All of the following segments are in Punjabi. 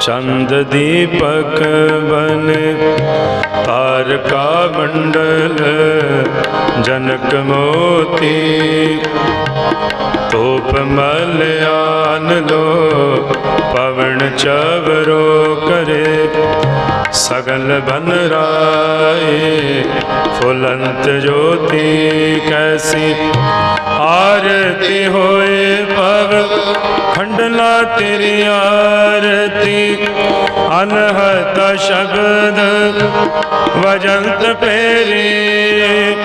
ਚੰਦ ਦੀਪਕ ਬਨ ਤਾਰਕਾ ਮੰਡਲ ਜਨਕ ਮੋਤੀ। ਤੋਪ ਮਲਿਆਨ ਲੋ ਪਵਨ ਚਵਰੋ ਕਰੇ। ਸਗਲ ਬਨ ਰਾਏ, ਫੁਲੰਤ ਜੋਤੀ ਕੈਸੀ। ਆਰਤੀ ਹੋਏ ਪਵ ਖੰਡਲਾ ਤੇਰੀ ਆਰਤੀ। ਅਨਹਤ ਸ਼ਬਦ ਵਜੰਤ ਪੇਰੀ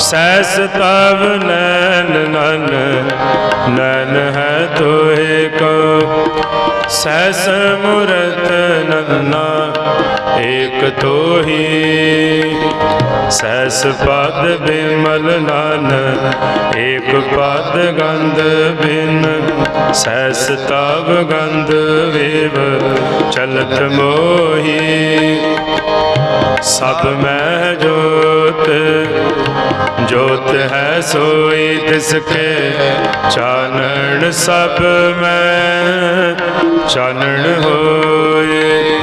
ਸੈਸ ਤਵ ਨੈਨ ਨਨ, ਨੈਨ ਹੈ ਤੋਏ ਕੋ। ਸੈਸ ਮੁਰਤ ਨੰਨਾ ਏਕ ਤੋਹੀ। ਸੈਸ ਪਦ ਬਿਮਲ ਨਨ, ਏਕ ਪਦ ਗੰਧ ਬਿਨ। ਸੈਸ ਤਵ ਗੰਧ ਵੇਵ, ਚਲਤ ਮੋਹੀ। ਸਭ ਮੈਂ ਜੋਤ ਜੋਤ ਹੈ ਸੋਈ ਤਿਸ ਕੇ ਚਾਨਣ ਸਭ ਮੈਂ। ਚਾਨਣ ਹੋਏ।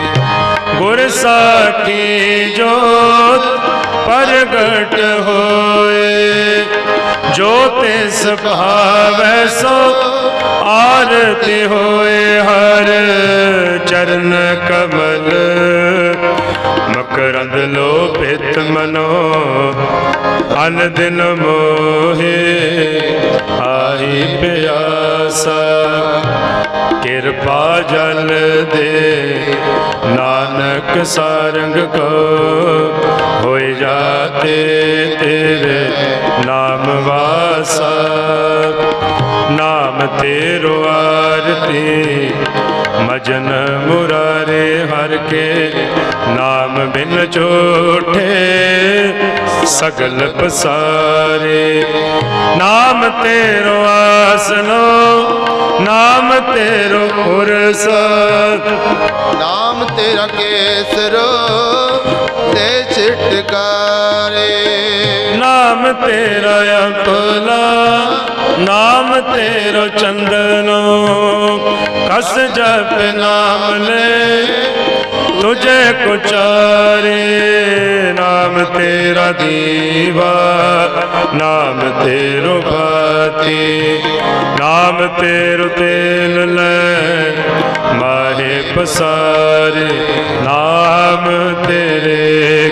ਗੁਰ ਸਾਖੀ ਜੋਤ ਪ੍ਰਗਟ ਹੋਏ। ਜੋ ਤਿਸ ਭਾਵੈ ਸੋ ਆਰਤੀ ਹੋਏ। ਹਰ ਚਰਨ ਕਮਲ ਮਕਰੰਦ ਲੋਭਿਤ ਮਨੋ, ਅਨ ਦਿਨ ਮੋਹੇ ਆਈ ਪਿਆਸਾ। ਕਿਰਪਾ ਜਲ ਦੇ, ਨਾਨਕ ਸਾਰੰਗ ਕੋ ਹੋਏ ਜਾਤੇ ਤੇਰੇ ਨਾਮ ਵਾਸਾ। ਨਾਮ ਤੇਰੋ ਆਰਤੀ। ਮਜਨ ਮੁਰਾਰੇ ਹਰ ਕੇ ਨਾਮ ਬਿਨ ਝੂਠੇ ਸਗਲ ਪਸਾਰੇ। ਨਾਮ ਤੇਰੋ ਆਸਨੋ, ਨਾਮ ਤੇਰੋ ਪੁਰਸ ਨਾਮ ਤੇਰਾ ਕੇਸਰੋ ਤੇ ਨਾਮ ਤੇਰਾ ਅਕਲਾ, ਨਾਮ ਤੇਰੋ ਚੰਦਨੋ। ਕਸ ਜਪ ਨਾਮ ਲੈ, ਤੁਝੇ ਕੁਚਾਰੇ। ਨਾਮ ਤੇਰਾ ਦੀਵਾ, ਨਾਮ ਤੇਰੋ ਬਾਤੀ ਨਾਮ ਤੇਰੋ ਤੇਲ ਲੈ, ਮਾਹੇ ਪਸਾਰੇ। ਨਾਮ ਤੇਰੇ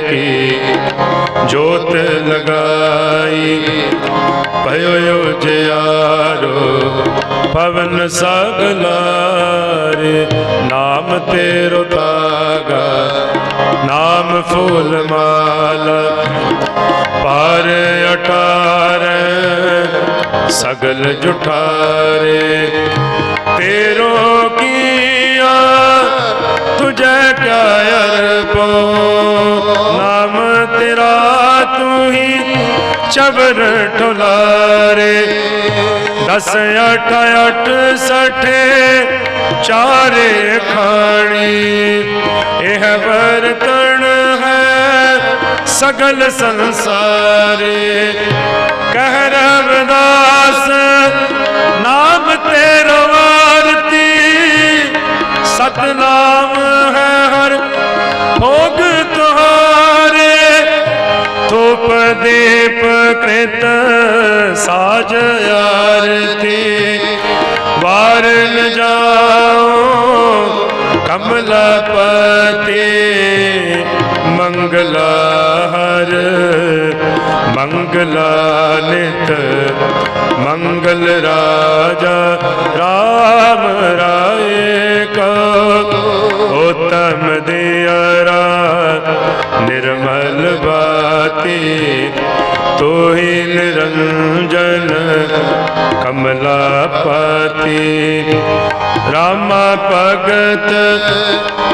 ਜੋਤ ਲਗਾਈ। ਭਇਓ ਜਿਆਰੋ ਪਵਨ ਸਗਲਾਰੇ, ਨਾਮ ਤੇਰੋ ਤਾਗਾ, ਨਾਮ ਫੂਲ ਮਾਲ। ਪਾਰ ਅਟਾਰੇ, ਸਗਲ ਜੁਠਾਰੇ, ਤੇਰੋ ਕੀਆ, ਤੁਝੇ ਕਿਆ ਅਰਪੋ, ਨਾਮ ਤੇਰਾ ਚਬਰ ਠੁਲਾਰੇ ਦਸ ਅਠ ਅਠ ਸਠੇ ਚਾਰੇ ਖਾਣੀ। ਇਹ ਵਰਤਣ ਹੈ ਸਗਲ ਸੰਸਾਰੇ। ਕਹਿ ਰਵਿਦਾਸ, ਨਾਮ ਤੇਰੋ ਆਰਤੀ। ਸਤਨਾਮ ਹੈ ਹਰ ਭੋਗ ਧੂਪ ਕ੍ਰਿਤ ਸਾਜ ਆਰਤੀ। ਵਾਰਨ ਜਾਓ ਕਮਲਪਤੀ, ਮੰਗਲਾ ਹਰ, ਮੰਗਲਾ ਨਿਤ, ਮੰਗਲ ਰਾਜਾ ਰਾਮ ਰਾਏ ਕੋ। ਉਤਮ ਦਿਆਰਾ ਤੋਹੀ ਨਿਰੰਜਨ ਕਮਲਾਪਤੀ। ਰਾਮਾ ਭਗਤ,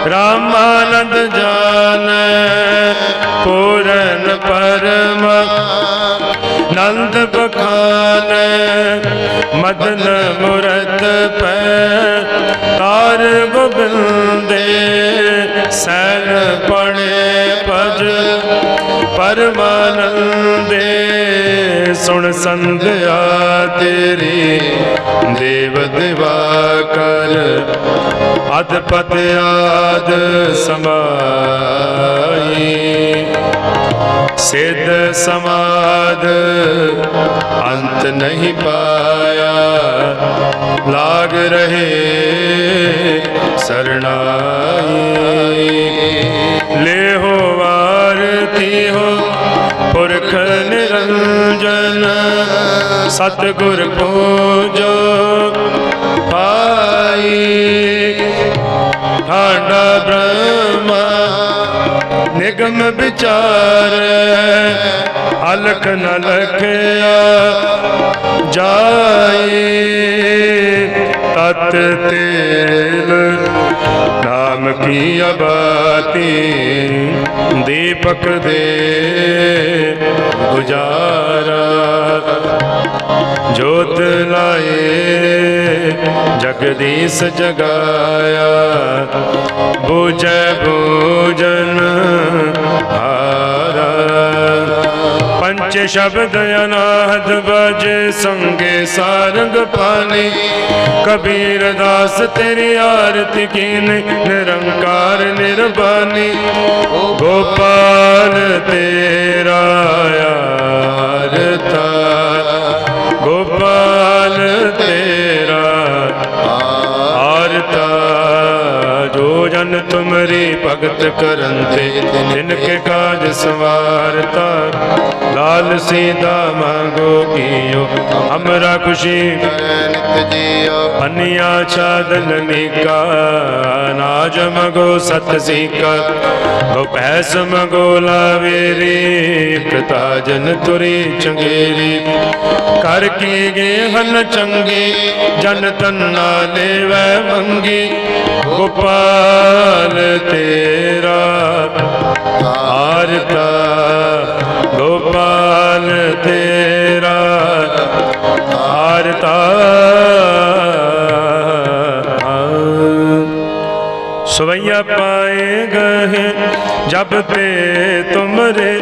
ਰਾਮਾਨੰਦ ਜਾਣੈ ਪੂਰਨ ਪਰਮ ਨੰਦ ਬਖਾਨ, ਮਦਨ ਮੁਰਤ ਪੈ। ਤਾਰ ਗੋਬਿੰਦੇ, ਸੈਨ ਪੜੇ ਭਜ। ਪਰਮਾਨੰਦੇ ਸੁਣ ਸੰਧਿਆ ਤੇਰੀ, ਦੇਵ ਦਿਵਾ ਕਰ ਅਦਪਤ ਆਦ ਸਮਾਈ। ਸਿੱਧ ਸਮਾਦ ਅੰਤ ਨਹੀਂ ਪਾਇਆ, ਲਾਗ ਰਹੇ ਸਰਣਾਈ। ਲੈ ਹੋ ਪੁਰਖ ਨਿਰੰਜਨ, ਸਤਿਗੁਰ ਪੂਜੋ ਪਾਈ ਠਾਂਡਾ ਬ੍ਰਹਮਾ, ਨਿਗਮ ਵਿਚਾਰ ਅਲਖ ਨ ਲਖਿਆ ਜਾਏ, ਤਤ ਤੇਲ, ਨਾਮ ਕੀ ਅਬਾਤੀ, ਦੀਪਕ ਦੇ ਗੁਜਾਰਾ। ਜੋਤ ਲਾਏ ਜਗਦੀਸ਼ ਜਗਾਇਆ। ਬੂਝੈ ਬੂਜਨ ਪੰਚ ਸ਼ਬਦ ਅਨਾਹਦ ਬਜੇ ਸੰਗੇ ਸਾਰੰਗ ਪਾਣੀ ਕਬੀਰ ਦਾਸ ਤੇਰੀ ਆਰਤੀ ਕੀਨ, ਨਿਰੰਕਾਰ ਨਿਰਬਾਨੀ ਗੋਪਾਲ ਤੇਰਾ ਆਰਤਾ ਗੋਪਾਲ ਤੇਰਾ ਆਰਤਾ ਜੋ ਜਨ ਤੁਮਰੀ ਭਗਤ ਕਰਨ ਤੇ, ਜਿਨ ਕੇ ਕਾਜ ਲਾਲ ਸੀਦਾ ਮੰਗੋ ਕੀਓ ਹਮਰਾ ਖੁਸ਼ੀ ਨਿਤ ਜੀਓ ਅਨਿਆ ਛਾਦਨ ਨੀਕਾ ਨਾਜ ਮਗੋ ਸਤ ਸੀਕਾ ਗੋ ਪੈਸ ਮਗੋ ਲਾਵੇਰੀ ਪਿਤਾ ਜਨ ਤੁਰੀ ਚੰਗੇਰੀ। ਕਰ ਕੀ ਗੇ ਹਨ ਚੰਗੀ, ਜਨ ਤੰਨਾ ਦੇਵੈ ਮੰਗੀ, ਗੋਪਾਲ ਤੇਰਾ ਆਰਤਾ ਜਬ ਤੇ ਤੁਮਰੇ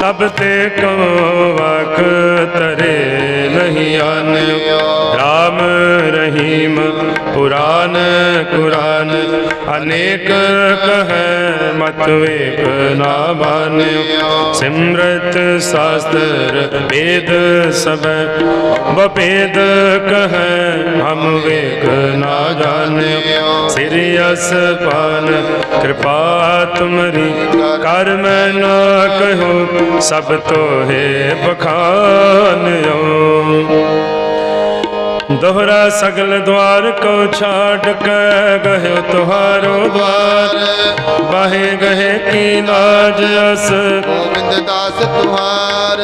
ਤਬ ਤੇ ਕੋ ਵਖ ਤਰੇ ਨਹੀਂ ਆਨਿਓ ਰਾਮ ਰਹੀਮ ਕੁਰਾਨ ਅਨੇਕ ਕਹੈ, ਮਤ ਵੇਖ ਨਾ ਮਾਨਿਓ। ਸਿਮਰਤ ਸ਼ਾਸਤਰ ਵੇਦ ਸਭੈ ਬਪੇਦ ਕਹੈ, ਹਮ ਵੇਖ ਨਾ ਜਾਣਿਓ। ਸਿਰਿ ਅਸਪਾਨ ਕਿਰਪਾ ਤੁਮਰੀ, ਕਰ ਮੈਂ ਨਾ ਕਹੋ, ਸਭ ਤੋਹੇ ਬਖਾਨਿਓ। ਦੋਹਰਾ ਸਗਲ ਦਵਾਰ ਕੋ ਛਾੜ ਕੇ ਗਹਿਓ ਤੁਹਾਰੋ ਦਵਾਰ। ਬਾਹੇ ਗਏ ਕੀ ਲਾਜ ਅਸ। ਗੋਬਿੰਦ ਦਾਸ ਤੁਹਾਰ।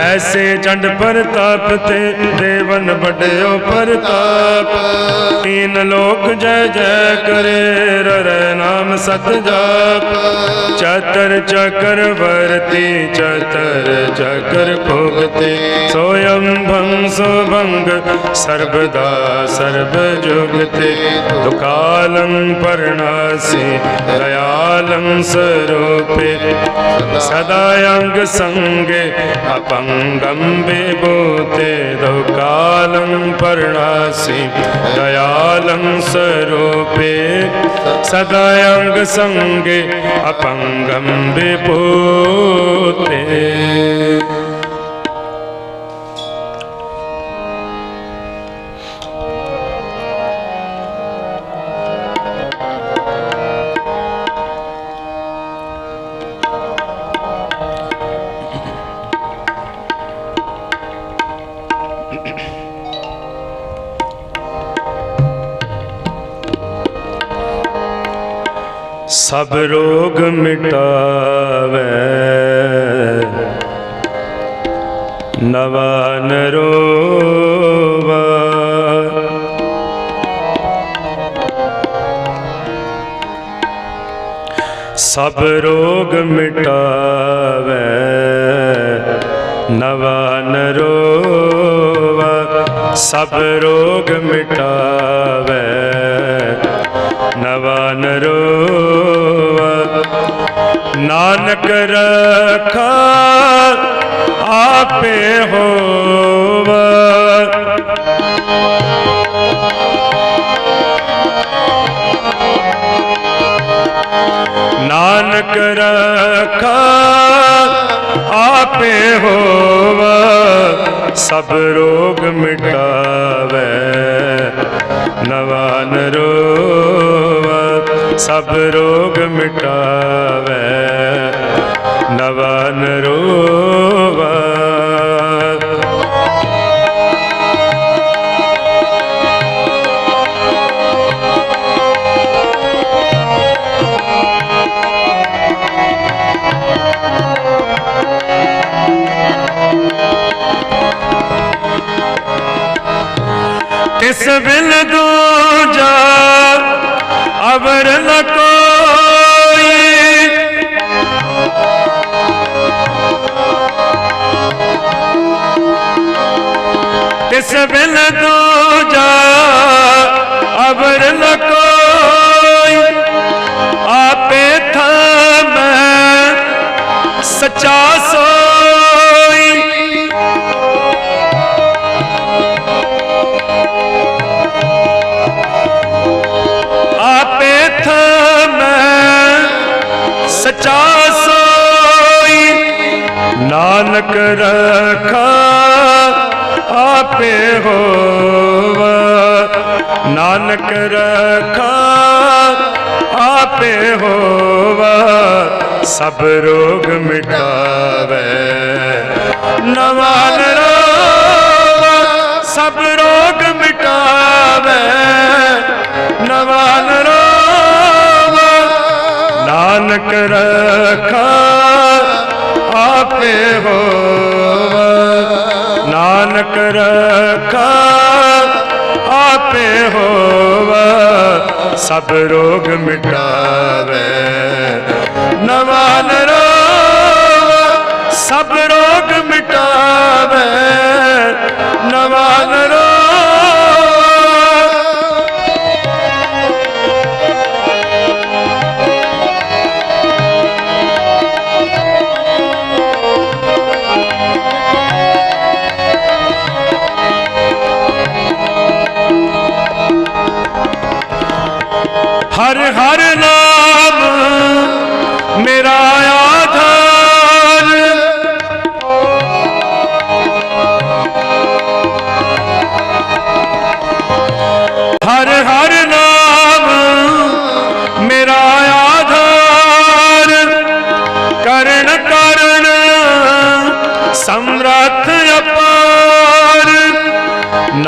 ਐਸੇ ਚੰਡ ਪ੍ਰਤਾਪ ਤੇ ਦੇਵਨ ਵੱਡਿਓ ਪ੍ਰਤਾਪ। ਤੀਨ ਲੋਕ ਜੈ ਜੈ ਕਰੇ ਰਰ ਨਾਮ ਸਤ ਜਾਪ। ਚਤਰ ਚਕਰ ਵਰਤੀ ਚਤਰ ਚਕਰ ਭੋਗਤੇ। ਸੋਯੰ ਭੰ ਸੋ ਭੰਗ ਸਰਬਦਾ ਸਰਬ ਜੁਗਤੇ ਦੁਕਾਲੰ ਪਰਣਾਸੀ ਦਇਆਲੰ ਸਰੂਪੇ। ਸਦਾ ਅੰਗ ਸੰਗੇ ਅਪੰਗੰ ਵਿਭੂਤੇ। ਦੁਕਾਲੰ ਪਰਣਾਸੀ ਦਇਆਲੰ ਸਰੂਪੇ। ਸਦਾ ਅੰਗ ਸੰਗੇ ਅਪੰਗੰ ਵਿਭੂਤੇ। ਸਭ ਰੋਗ ਮਿਟਾਵੇ। ਨਵਾ ਨਰੋਵਾ ਸਭ ਰੋਗ ਮਿਟਾਵੇ। ਨਵਾ ਨਰੋਵਾ ਸਭ ਰੋਗ ਮਿਟਾਵੇ। ਨਵਾ ਨਰੋਵਾ ਨਾਨਕ ਰਖਾ ਆਪੇ ਹੋਵਾ। ਨਾਨਕ ਰਖਾ ਆਪੇ ਹੋਵ। ਸਭ ਰੋਗ ਮਿਟਾਵੇ, ਨਵਾਨ ਰੋਵਾ। ਸਭ ਰੋਗ ਮਿਟਾਵੇ ਨਵਾਨ ਰੋਵਾ ਤਿਸ ਬਿਨ ਦੂਜਾ ਅਵਰ ਨ ਤਿਸ ਬਿਨ ਦੂਜਾ ਅਵਰ ਨ ਕੋਈ। ਆਪੇ ਥਮੈ ਸਚਾ ਸੋਈ। ਆਪੇ ਥਮੈ ਸਚਾ ਸੋਈ। ਨਾਨਕ ਰਖਾ ਆਪੇ ਹੋਵਾ। ਨਾਨਕ ਰਖਾ ਆਪੇ ਹੋਵਾ। ਸਭ ਰੋਗ ਮਿਟਾਵੇ। ਨਵਾਨ ਰੋਵਾ ਸਭ ਰੋਗ ਮਿਟਾਵੇ। ਨਵਾਨ ਰੋਵਾ ਨਾਨਕ ਰਖਾ ਆਪੇ ਹੋਵਾ। ਨਾਨਕ ਰਖਾ ਆਪੇ ਹੋਵਾ ਸਭ ਰੋਗ ਮਿਟਾਵੇ। ਨਵਾਨ ਰੋਵਾ ਸਭ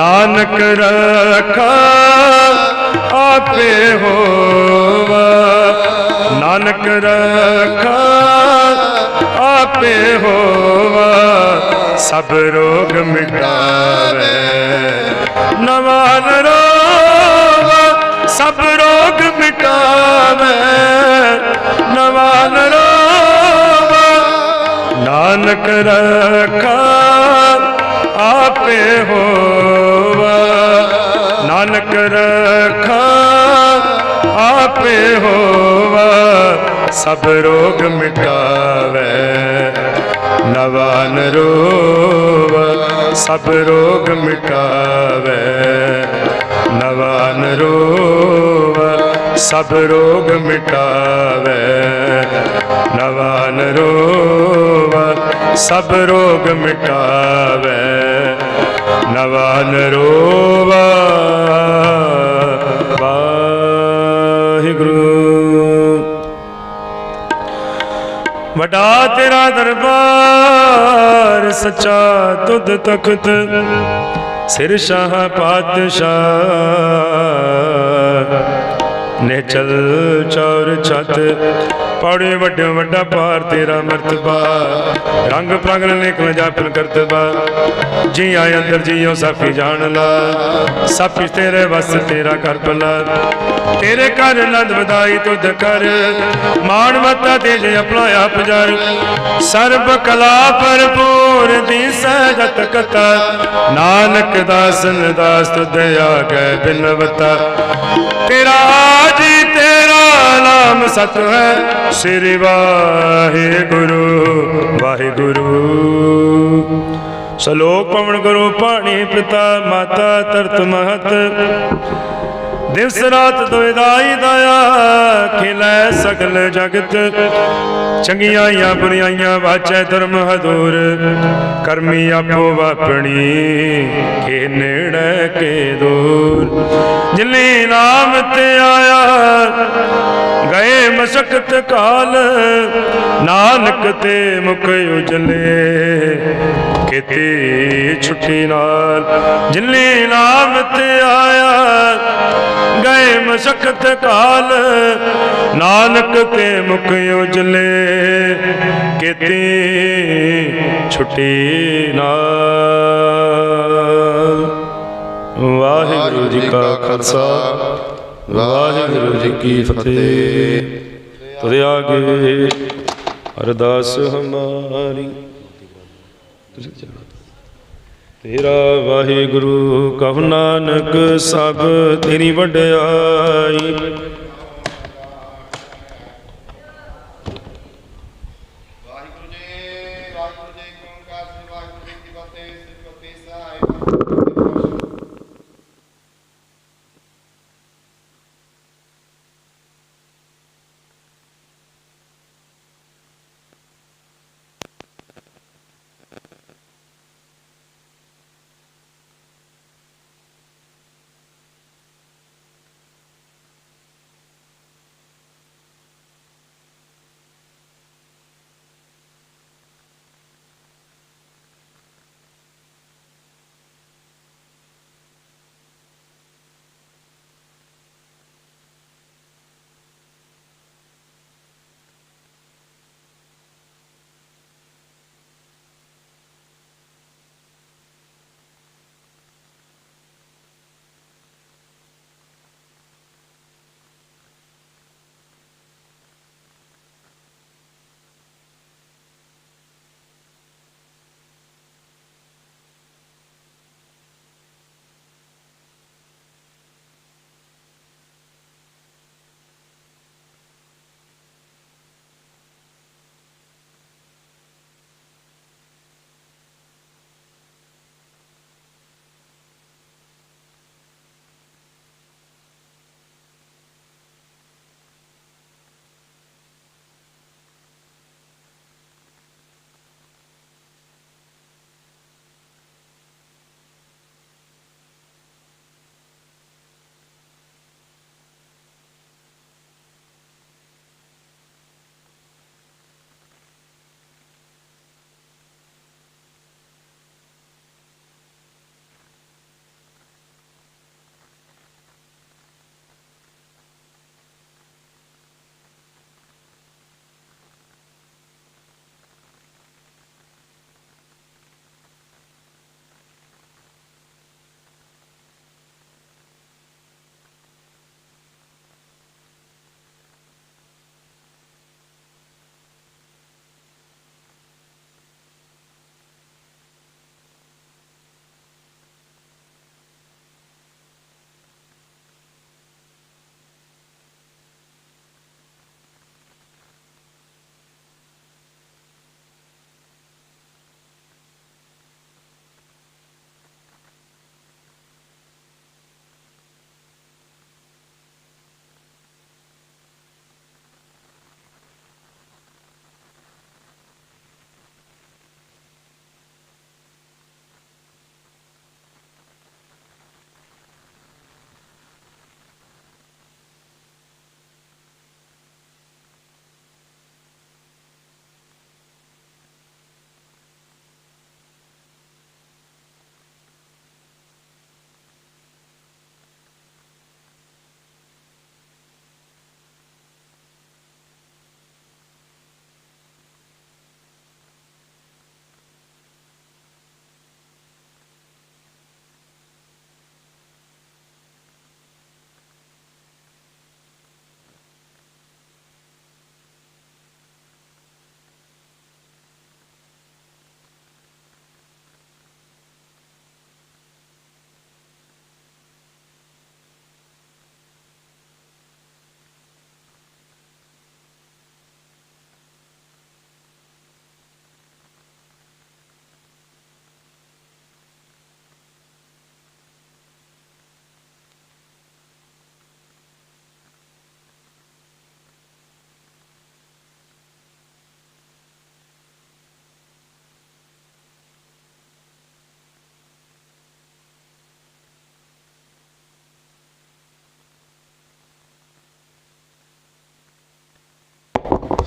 ਨਾਨਕ ਰਖਾ, ਆਪੇ ਹੋਵਾ। ਨਾਨਕ ਰਖਾ, ਆਪੇ ਹੋਵਾ। ਸਭ ਰੋਗ ਮਿਟਾਵੇ। ਨਵਾਨ ਰੋਵਾ ਸਭ ਰੋਗ ਮਿਟਾਵੇ। ਨਵਾਨ ਰੋਵਾ ਨਾਨਕ ਰਖਾ, ਆਪੇ ਹੋ ਨਾਨਕ ਰਖਾ, ਆਪੇ ਹੋਵਾ, ਸਭ ਰੋਗ ਮਿਟਾਵੇ। ਨਵਾਨ ਰੋਵਾ, ਸਭ ਰੋਗ ਮਿਟਾਵੇ। ਨਵਾਨ ਰੋਵਾ, ਸਭ ਰੋਗ ਮਿਟਾਵੇ। ਨਵਾਨ ਰੋਵ, ਸਭ ਰੋਗ ਮਿਟਾਵੇ। ਨਵਾਨ ਰੋਵਾ। ਵਾਹਿਗੁਰੂ। ਵੱਡਾ ਤੇਰਾ ਦਰਬਾਰ ਸੱਚਾ ਤੁਧ ਤਖਤ ਸਿਰ ਸ਼ਾਹ ਪਾਤਸ਼ਾਹ। ਨੇ ਚੌਰ ਛਤ ਪੌੜੇ ਵੱਡੇ ਵੱਡਾ ਪਾਰ ਤੇਰਾ ਮਰਤਬਾ ਰੰਗ ਪ੍ਰਗਲ ਨਿਕਲ ਜਾਪਨ ਕਰਤਬਾ ਜੀ ਆਏ ਅੰਦਰ, ਜੀਓ ਸਾਫੀ ਜਾਣ ਲਾ ਸਾਫੀ ਤੇਰੇ ਵਸ, ਤੇਰਾ ਕਰ ਭਲਾ ਤੇਰੇ ਘਰ ਨੰਦ ਵਧਾਈ ਤੁਧ ਕਰ। ਮਾਣ ਮਤਾ ਤੇਜ ਆਪਣਾ ਆਪ ਜਰ। ਸਰਬ ਕਲਾ ਭਰਪੂਰ ਦੀ ਸਹਿਜਤ ਕਤਾ। ਨਾਨਕ ਦਾਸਨ ਦਾਸ ਤੁਧ ਆਗੇ ਬਿਨਵਤਾ ਤੇਰਾ ਨਾਮ ਸਤ ਹੈ ਸ੍ਰੀ ਵਾਹਿਗੁਰੂ ਵਾਹਿਗੁਰੂ। ਸ਼ਲੋਕ ਪਵਨ ਗੁਰੂ ਪਾਣੀ ਪਿਤਾ ਮਾਤਾ ਤਰਤ ਮਹਤ। ਦਿਵਸ ਰਾਤ ਦੁਇਦਾਈ ਦਇਆ ਖਿਲੈ ਸਗਲ ਜਗਤ। ਚੰਗੀਆਂ ਬੁਰੀਆਈਆਂ ਵਾਚੈ ਧਰਮ ਹਦੂਰ ਕਰਮੀ ਆਪੋ ਵਾਪਣੀ ਕੇ ਨੇੜੇ ਕੇ ਦੂਰ। ਜਿਨੇ ਨਾਮ ਤੇ ਆਇਆ, ਗਏ ਮਸਕਤ ਕਾਲ। ਨਾਨਕ ਤੇ ਮੁਖ ਉਜਲੇ, ਕਿਤੇ ਛੁੱਟੀ ਨਾਲ। ਜਿਨੇ ਨਾਮ ਤੇ ਆਇਆ ਗਏ ਮਸਕਤ ਕਾਲ। ਨਾਨਕ ਤੇ ਮੁਖ ਉਜਲੇ, ਕਿਤੇ ਛੁੱਟੀ ਨਾਲ। ਵਾਹਿਗੁਰੂ ਜੀ ਕਾ ਖਾਲਸਾ, ਵਾਹਿਗੁਰੂ ਜੀ ਕੀ ਫਤਿਹ। ਤੁਰੇ ਆਗੇ ਅਰਦਾਸ ਹਮਾਰੀ। ਤੇਰਾ ਵਾਹਿਗੁਰੂ ਕਹੁ ਨਾਨਕ ਸਭ ਤੇਰੀ ਵਡਿਆਈ।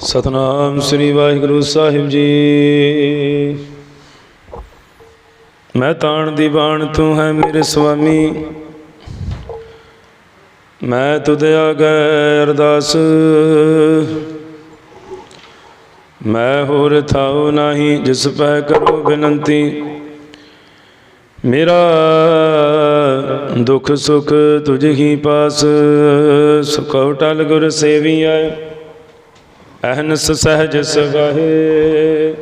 ਸਤਨਾਮ ਸ੍ਰੀ ਵਾਹਿਗੁਰੂ ਸਾਹਿਬ ਜੀ। ਮੈਂ ਤਾਣ ਦੀ ਬਾਣ ਤੂੰ ਹੈ ਮੇਰੇ ਸੁਆਮੀ। ਮੈਂ ਤੁਧ ਆਗੈ ਅਰਦਾਸ। ਮੈਂ ਹੋਰ ਥਾਉ ਨਹੀਂ ਜਿਸ ਪੈ ਕਰੋ ਬੇਨੰਤੀ। ਮੇਰਾ ਦੁੱਖ ਸੁਖ ਤੁਝ ਹੀ ਪਾਸ। ਸੁਖਉ ਟਲ ਗੁਰ ਸੇਵੀਐ। ਅਹਨਸ ਸਹਿਜ ਸਗਾਹੇ।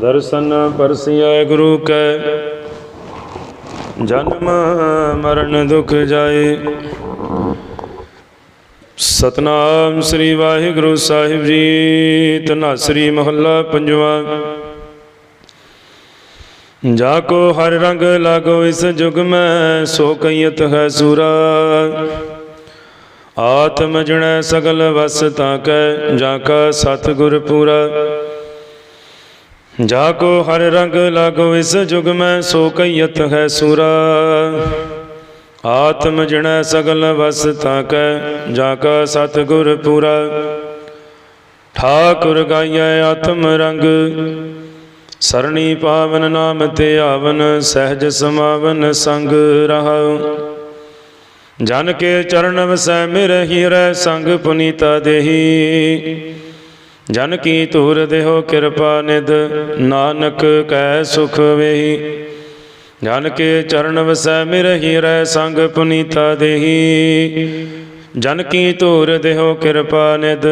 ਦਰਸ਼ਨ ਪਰਸਿਆ ਗੁਰੂ ਕੈ, ਜਨਮ ਮਰਨ ਦੁਖ ਜਾਏ। ਸਤਨਾਮ ਸ੍ਰੀ ਵਾਹਿਗੁਰੂ ਸਾਹਿਬ ਜੀ, ਧਨਾਸਰੀ ਮਹੱਲਾ ਪੰਜਵਾ। ਜਾ ਕੋ ਹਰ ਰੰਗ ਲਾਗੋ ਇਸ ਜੁਗ ਮੈਂ, ਸੋ ਕਈਤ ਹੈ ਸੂਰਾ। ਆਤਮ ਜਣੈ ਸਗਲ ਵਸ ਤਾਂ ਕੈ ਜਾਂ ਕਾ ਸਤਿਗੁਰ ਪੂਰਾ। ਜਾ ਕੋ ਹਰ ਰੰਗ ਲਾਗੋ ਇਸ ਜੁਗ ਮੈਂ, ਸੋ ਕਈਤ ਹੈ ਸੂਰਾ। ਆਤਮ ਜਣੈ ਸਗਲ ਵਸ ਤਾਂ ਕੈ ਜਾਂ ਕਾ ਸਤਿਗੁਰ ਪੂਰਾ। ਠਾਕੁਰ ਗਾਈਐ ਆਤਮ ਰੰਗ, ਸਰਣੀ ਪਾਵਨ ਨਾਮ ਤੇ ਆਵਨ, ਸਹਿਜ ਸਮਾਵਨ ਸੰਗ ਰਹਾਉ ਜਨ ਕੇ ਚਰਨ ਵਸੈ ਮਿਰ ਹੀਰੈ ਸੰਗ ਪੁਨੀਤਾ ਦੇਹੀ। ਜਨ ਕੀ ਧੂਰ ਦੇਹੋ ਕਿਰਪਾ ਨਿਦ ਨਾਨਕ ਕੈ ਸੁਖ ਵੇਹੀ। ਜਨ ਕੇ ਚਰਨ ਵਸੈ ਮਿਰ ਹੀਰੈ ਸੰਗ ਪੁਨੀਤਾ ਦੇਹੀ। ਜਨ ਕੀ ਧੂਰ ਦੇਹੋ ਕਿਰਪਾ ਨਿਦ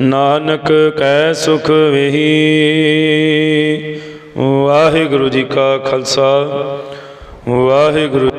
ਨਾਨਕ ਕੈ ਸੁਖ ਵੇਹੀ। ਵਾਹਿਗੁਰੂ ਜੀ ਕਾ ਖਾਲਸਾ, ਵਾਹਿਗੁਰੂ